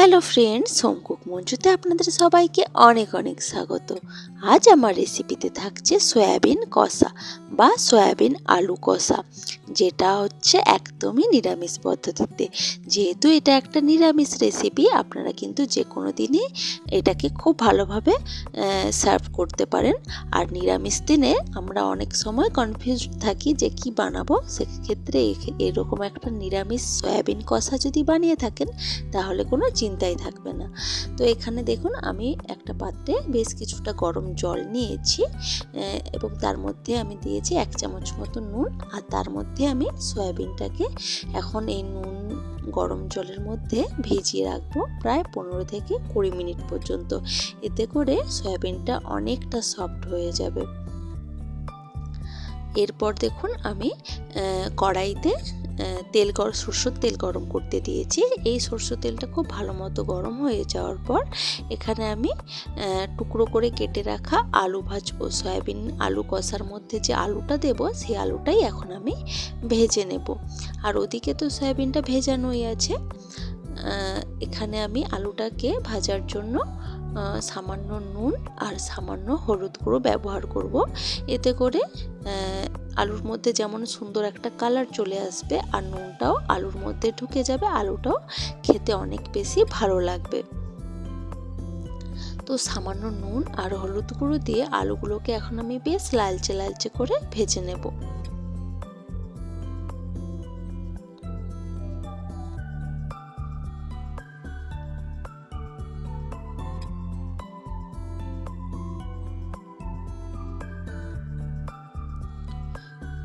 Hello friends home cook মঞ্জুতে আপনাদের সবাইকে অনেক অনেক স্বাগত। আজ আমার রেসিপিতে থাকছে সয়াবিন কষা বা সয়াবিন আলু কষা। যেটা হচ্ছে একদমই নিরামিষ পদ্ধতিতে। যেহেতু এটা একটা নিরামিষ রেসিপি আপনারা কিন্তু যে কোনো দিনই এটাকে খুব ভালোভাবে সার্ভ করতে পারেন। আর নিরামিষ দিনে আমরা অনেক সময় কনফিউজ থাকি যে কি বানাবো। সেক্ষেত্রে এরকম একটা নিরামিষ সয়াবিন কষা যদি বানিয়ে থাকেন, তাহলে কোনো চিন্তাই থাকবে না। তো এখানে দেখুন, আমি একটা পাত্রে বেশ কিছুটা গরম জল নিয়েছি এবং তার মধ্যে আমি দিয়েছি এক চামচ মতো নুন, আর তার মধ্যে আমি সয়াবিনটাকে এখন এই নুন গরম জলের মধ্যে ভিজিয়ে রাখব প্রায় পনেরো থেকে কুড়ি মিনিট পর্যন্ত। এতে করে সয়াবিনটা অনেকটা সফট হয়ে যাবে। এরপর দেখুন আমি কড়াইতে তেল গরম সরষের তেল গরম করতে দিয়েছি। এই সরষের তেলটা খুব ভালো মতো গরম হয়ে যাওয়ার পর এখানে আমি টুকরো করে কেটে রাখা আলু ভাজবো সয়াবিন আলু কষার মধ্যে যে আলুটা দেব, সেই আলুটাই এখন আমি ভেজে নেব। আর ওদিকে তো সয়াবিনটা ভেজানোই আছে। এখানে আমি আলুটাকে ভাজার জন্য সামান্য নুন আর সামান্য হলুদ গুঁড়ো ব্যবহার করব। এতে করে আলুর মধ্যে যেমন সুন্দর একটা কালার চলে আসবে আর নুনটাও আলুর মধ্যে ঢুকে যাবে, আলুটাও খেতে অনেক বেশি ভালো লাগবে। তো সামান্য নুন আর হলুদ গুঁড়ো দিয়ে আলুগুলোকে এখন আমি বেশ লালচে লালচে করে ভেজে নেব।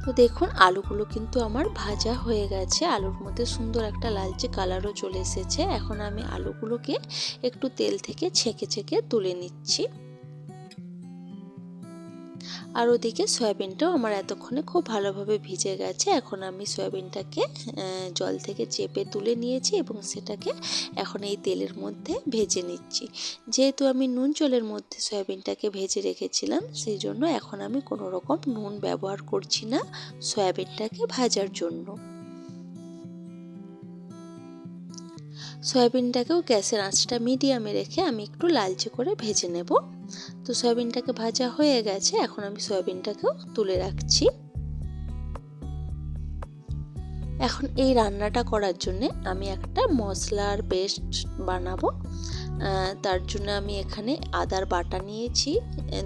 তো দেখুন, আলুগুলো কিন্তু আমার ভাজা হয়ে গেছে। আলুর মধ্যে সুন্দর একটা লালচে কালারও চলে এসেছে। এখন আমি আলুগুলোকে একটু তেল থেকে ছেঁকে ছেঁকে তুলে নিচ্ছি। আর ওদিকে সয়াবিনটাও আমার এতক্ষণে খুব ভালোভাবে ভিজে গেছে। এখন আমি সয়াবিনটাকে জল থেকে চেপে তুলে নিয়েছি এবং সেটাকে এখন এই তেলের মধ্যে ভেজে নিচ্ছি। যেহেতু আমি নুন জলের মধ্যে সয়াবিনটাকে ভেজে রেখেছিলাম, সেই জন্য এখন আমি কোনো রকম নুন ব্যবহার করছি না সয়াবিনটাকে ভাজার জন্য। সয়াবিনটাকেও গ্যাসের আঁচটা মিডিয়ামে রেখে আমি একটু লালচে করে ভেজে নেব। তো সয়াবিনটাকে ভাজা হয়ে গেছে, এখন আমি সয়াবিনটাকেও তুলে রাখছি। এখন এই রান্নাটা করার জন্য আমি একটা মশলার পেস্ট বানাবো। তার জন্য আমি এখানে আদার বাটা নিয়েছি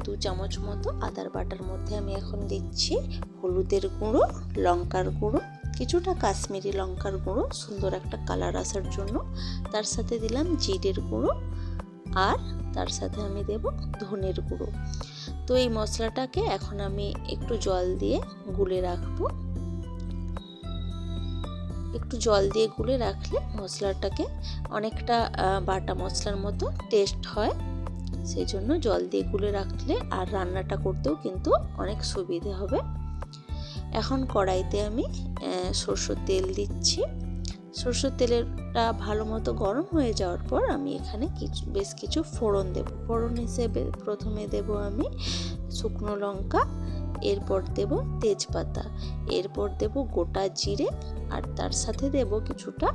দু চামচ মতো আদার বাটার মধ্যে আমি এখন দিচ্ছি হলুদের গুঁড়ো, লঙ্কার গুঁড়ো, কিছুটা কাশ্মীরি লঙ্কার গুঁড়ো, সুন্দর একটা কালার আসার জন্য। তার সাথে দিলাম জিরের গুঁড়ো আর তার সাথে আমি দেব ধনের গুঁড়ো। তো এই মশলাটাকে এখন আমি একটু জল দিয়ে গুলে রাখব। একটু জল দিয়ে গুলে রাখলে মশলাটাকে অনেকটা বাটা মশলার মতো টেস্ট হয়। সেই জন্য জল দিয়ে গুলে রাখলে আর রান্নাটা করতেও কিন্তু অনেক সুবিধে হবে। এখন কড়াইতে আমি সরষের তেল দিচ্ছি। সরষের তেলটা ভালো মতো গরম হয়ে যাওয়ার পর আমি এখানে কিছু, বেশ কিছু ফোড়ন দেব। ফোড়ন হিসেবে প্রথমে দেব আমি শুকনো লঙ্কা, এরপর দেব তেজপাতা, এরপর দেব গোটা জিরে, আর তার সাথে দেব কিছুটা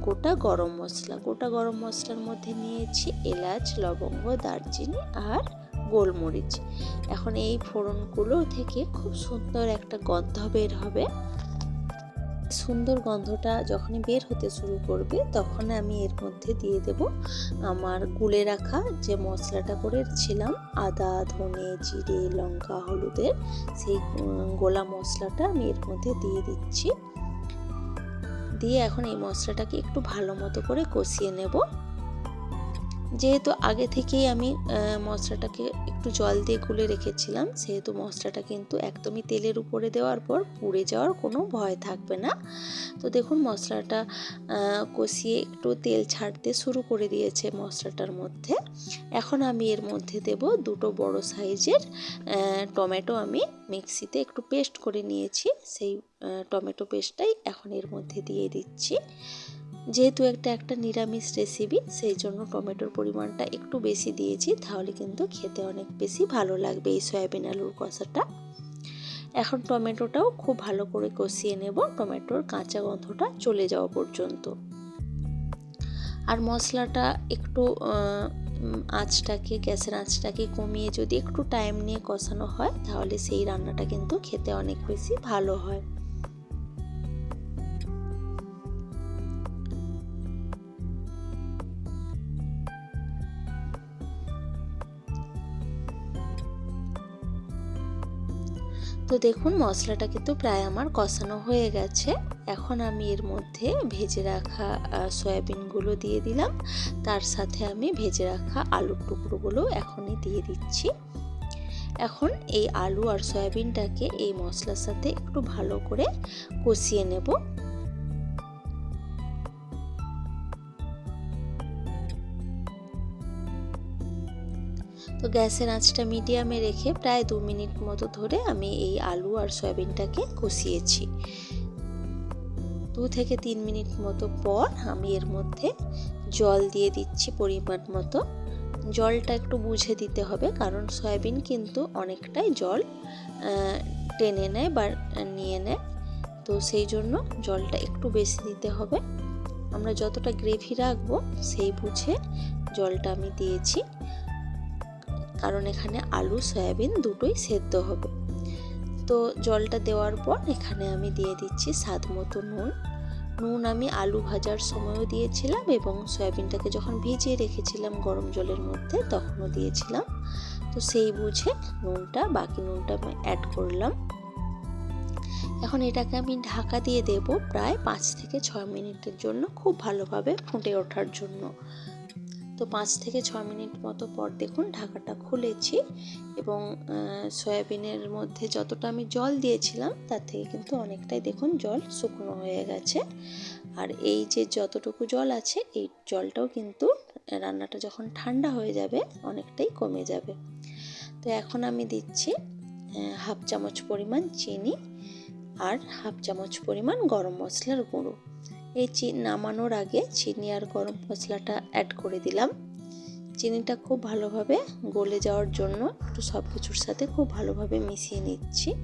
গোটা গরম মশলা। গোটা গরম মশলার মধ্যে নিয়েছি এলাচ, লবঙ্গ, দারচিনি আর গোলমরিচ। এখন এই ফোড়নগুলো থেকে খুব সুন্দর একটা গন্ধ বের হবে। সুন্দর গন্ধটা যখনই বের হতে শুরু করবে তখন আমি এর মধ্যে দিয়ে দেব আমার গুলে রাখা যে মশলাটা করেছিলাম, আদা, ধনে, জিরে, লঙ্কা, হলুদের, সেই গোলা মশলাটা আমি এর মধ্যে দিয়ে দিচ্ছি। দিয়ে এখন এই মশলাটাকে একটু ভালো মতো করে কষিয়ে নেব। যেহেতু আগে থেকেই আমি মশলাটাকে একটু জল দিয়ে গুলে রেখেছিলাম, সেহেতু মশলাটা কিন্তু একদমই তেলের উপরে দেওয়ার পর পুড়ে যাওয়ার কোনো ভয় থাকবে না। তো দেখুন মশলাটা কষিয়ে একটু তেল ছাড়তে শুরু করে দিয়েছে মশলাটার মধ্যে। এখন আমি এর মধ্যে দেব দুটো বড় সাইজের টমেটো আমি মিক্সিতে একটু পেস্ট করে নিয়েছি, সেই টমেটো পেস্টটাই এখন এর মধ্যে দিয়ে দিচ্ছি। যেহেতু একটা একটা নিরামিষ রেসিপি সেই জন্য টমেটোর পরিমাণটা একটু বেশি দিয়েছি, তাহলে কিন্তু খেতে অনেক বেশি ভালো লাগবে এই সয়াবিন আলুর কষাটা। এখন টমেটোটাও খুব ভালো করে কষিয়ে নেব, টমেটোর কাঁচা গন্ধটা চলে যাওয়া পর্যন্ত। আর মশলাটা একটু আঁচটাকে, গ্যাসের আঁচটাকে কমিয়ে যদি একটু টাইম নিয়ে কষানো হয়, তাহলে সেই রান্নাটা কিন্তু খেতে অনেক বেশি ভালো হয়। তো দেখুন, মশলাটা কিন্তু প্রায় আমার কষানো হয়ে গেছে। এখন আমি এর মধ্যে ভেজে রাখা সয়াবিনগুলো দিয়ে দিলাম। তার সাথে আমি ভেজে রাখা আলুর টুকরোগুলো এখনই দিয়ে দিচ্ছি। এখন এই আলু আর সয়াবিনটাকে এই মশলার সাথে একটু ভালো করে কষিয়ে নেব। তো গ্যাসের আঁচটা মিডিয়ামে রেখে প্রায় দু মিনিট মতো ধরে আমি এই আলু আর সয়াবিনটাকে কষিয়েছি। দু থেকে তিন মিনিট মতো পর আমি এর মধ্যে জল দিয়ে দিচ্ছি পরিমাণ মতো। জলটা একটু বুঝে দিতে হবে কারণ সয়াবিন কিন্তু অনেকটাই জল টেনে নেয় বা নিয়ে নেয়। তো সেই জন্য জলটা একটু বেশি দিতে হবে। আমরা যতটা গ্রেভি রাখব সেই বুঝে জলটা আমি দিয়েছি। কারণ এখানে আলু, সয়াবিন দুটোই সেদ্ধ হবে। তো জলটা দেওয়ার পর এখানে আমি দিয়ে দিচ্ছি স্বাদ মতো নুন। নুন আমি আলু ভাজার সময়ও দিয়েছিলাম এবং সয়াবিনটাকে যখন ভিজিয়ে রেখেছিলাম গরম জলের মধ্যে তখনও দিয়েছিলাম। তো সেই বুঝে নুনটা, বাকি নুনটা আমি অ্যাড করলাম। এখন এটাকে আমি ঢাকা দিয়ে দেব প্রায় পাঁচ থেকে ছয় মিনিটের জন্য খুব ভালোভাবে ফুটে ওঠার জন্য। তো পাঁচ থেকে ছ মিনিট মতো পর দেখুন ঢাকাটা খুলেছি এবং সয়াবিনের মধ্যে যতটা আমি জল দিয়েছিলাম তার থেকে কিন্তু অনেকটাই দেখুন জল শুকনো হয়ে গেছে। আর এই যে যতটুকু জল আছে এই জলটাও কিন্তু রান্নাটা যখন ঠান্ডা হয়ে যাবে অনেকটাই কমে যাবে। তো এখন আমি দিচ্ছি হাফ চামচ পরিমাণ চিনি আর হাফ চামচ পরিমাণ গরম মশলার গুঁড়ো। এই চি নামানোর আগে চিনি আর গরম মশলাটা অ্যাড করে দিলাম। চিনিটা খুব ভালোভাবে গলে যাওয়ার জন্য একটু সব কিছুর সাথে খুব ভালোভাবে মিশিয়ে নিচ্ছি।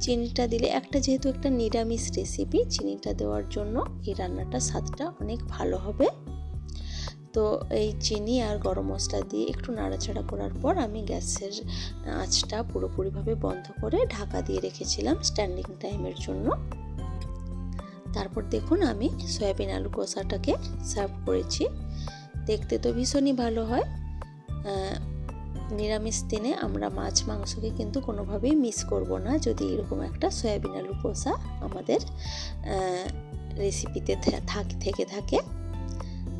চিনিটা দিলে একটা যেহেতু একটা নিরামিষ রেসিপি চিনিটা দেওয়ার জন্য এই রান্নাটা স্বাদটা অনেক ভালো হবে। তো এই চিনি আর গরম মশলা দিয়ে একটু নাড়াচাড়া করার পর আমি গ্যাসের আঁচটা পুরোপুরিভাবে বন্ধ করে ঢাকা দিয়ে রেখেছিলাম স্ট্যান্ডিং টাইমের জন্য। তারপর দেখুন আমি সয়াবিন আলু কষাটাকে সার্ভ করেছি। দেখতে তো ভীষণই ভালো হয়। নিরামিষ দিনে আমরা মাছ মাংসকে কিন্তু কোনোভাবেই মিস করব না যদি এরকম একটা সয়াবিন আলু কষা আমাদের রেসিপিতে থাকে থেকে থাকে।